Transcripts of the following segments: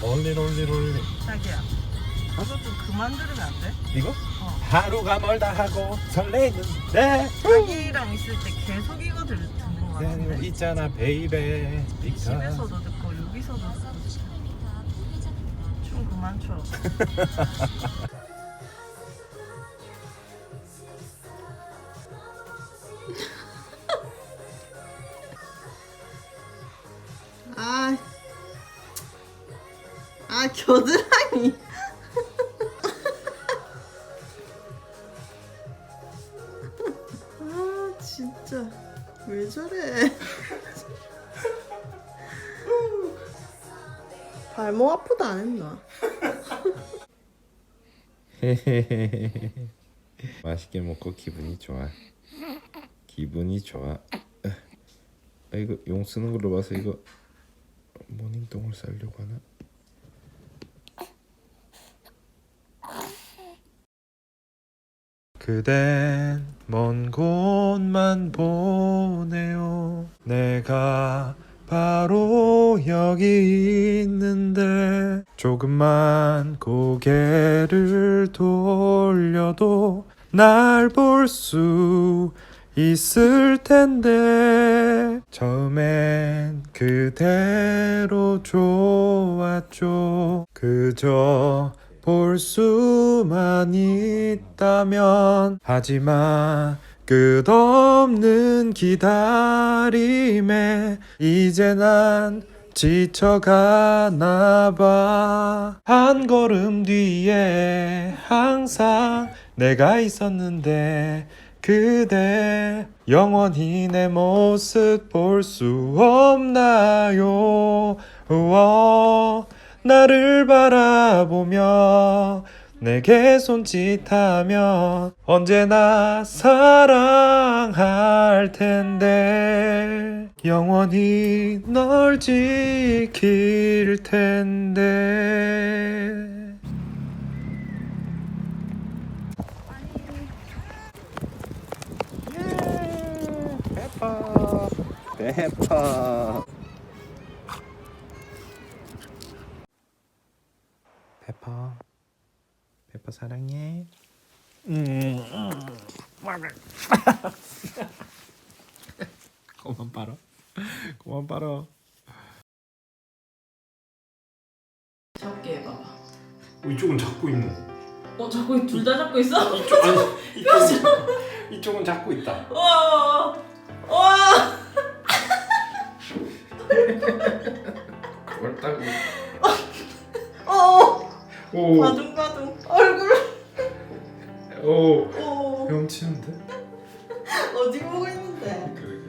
롤리 롤리 롤리 자기야 이거 좀 그만 들으면 안 돼? 이거? 어. 하루가 멀다 하고 설레는데. 자기랑 있을 때 계속 이거 들, 듣는 거 네, 같은데. 있잖아 베이베. 집에서도 듣고 여기서도 듣고. 춤 그만 춰 아 겨드랑이. 아 진짜 왜 저래? 발목 아프다 안 했나? 맛있게 먹고 기분이 좋아 기분이 좋아 아 이거 용 쓰는 걸로 봐서 이거 모닝 똥을 싸려고 하나? 그댄 먼 곳만 보네요. 내가 바로 여기 있는데 조금만 고개를 돌려도 날 볼 수 있을 텐데 처음엔 그대로 좋았죠. 그저 볼 수만 있다면 하지만 끝없는 기다림에 이제 난 지쳐가나 봐. 한 걸음 뒤에 항상 내가 있었는데 그대 영원히 내 모습 볼 수 없나요? 우와, 나를 바라보며 내게 손짓하면 언제나 사랑할 텐데 영원히 널 지킬 텐데. 페퍼. 페퍼 페퍼 페퍼 사랑해. 음. 그만 빨어. 그만 빨어. 잡게 해봐봐. 어, 이쪽은 잡고 있노. 어 자꾸 둘 다 잡고 있어? 이쪽 아니 이쪽은 이쪽은 잡고 있다. 와, 와. 그걸 따고. 어, 오. 가둥가둥 얼굴. 오. 어, 헤엄치는데? 어디 보고 있는데? 그러게.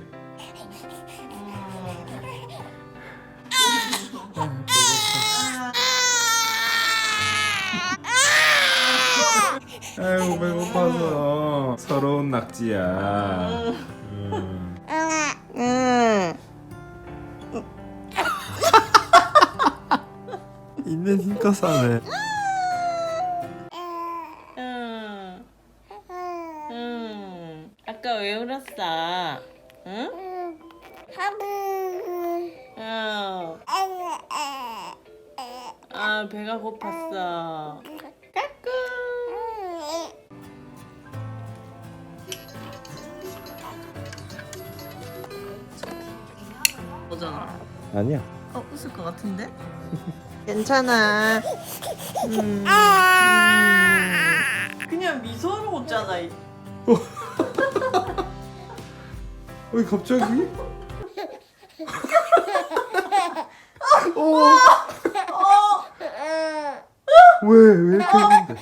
아이고 배고파서 서러운 낙지야. 음. 응. 있는 힘껏 사네. 왜 울었어? 응? 응. 아 배가 고팠어. 까꿍. 오잖아. 아니야. 어 웃을 것 같은데? 괜찮아. 음, 음. 그냥 미소로 웃잖아. 이- 왜 갑자기? 어. 왜? 왜 이렇게 했는데?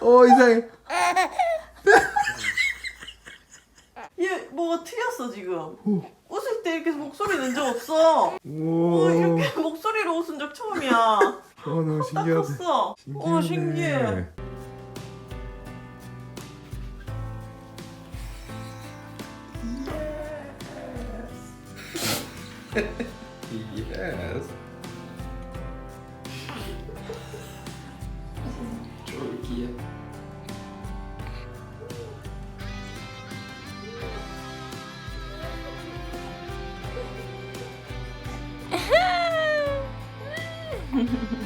어 이상해. 얘 뭐가 틀렸어 지금. 웃을 때 이렇게 목소리 낸 적 없어. 어, 오. 이 어 너무 신기하다. 컸어. 어, 신기해. 예스. 쫄기에.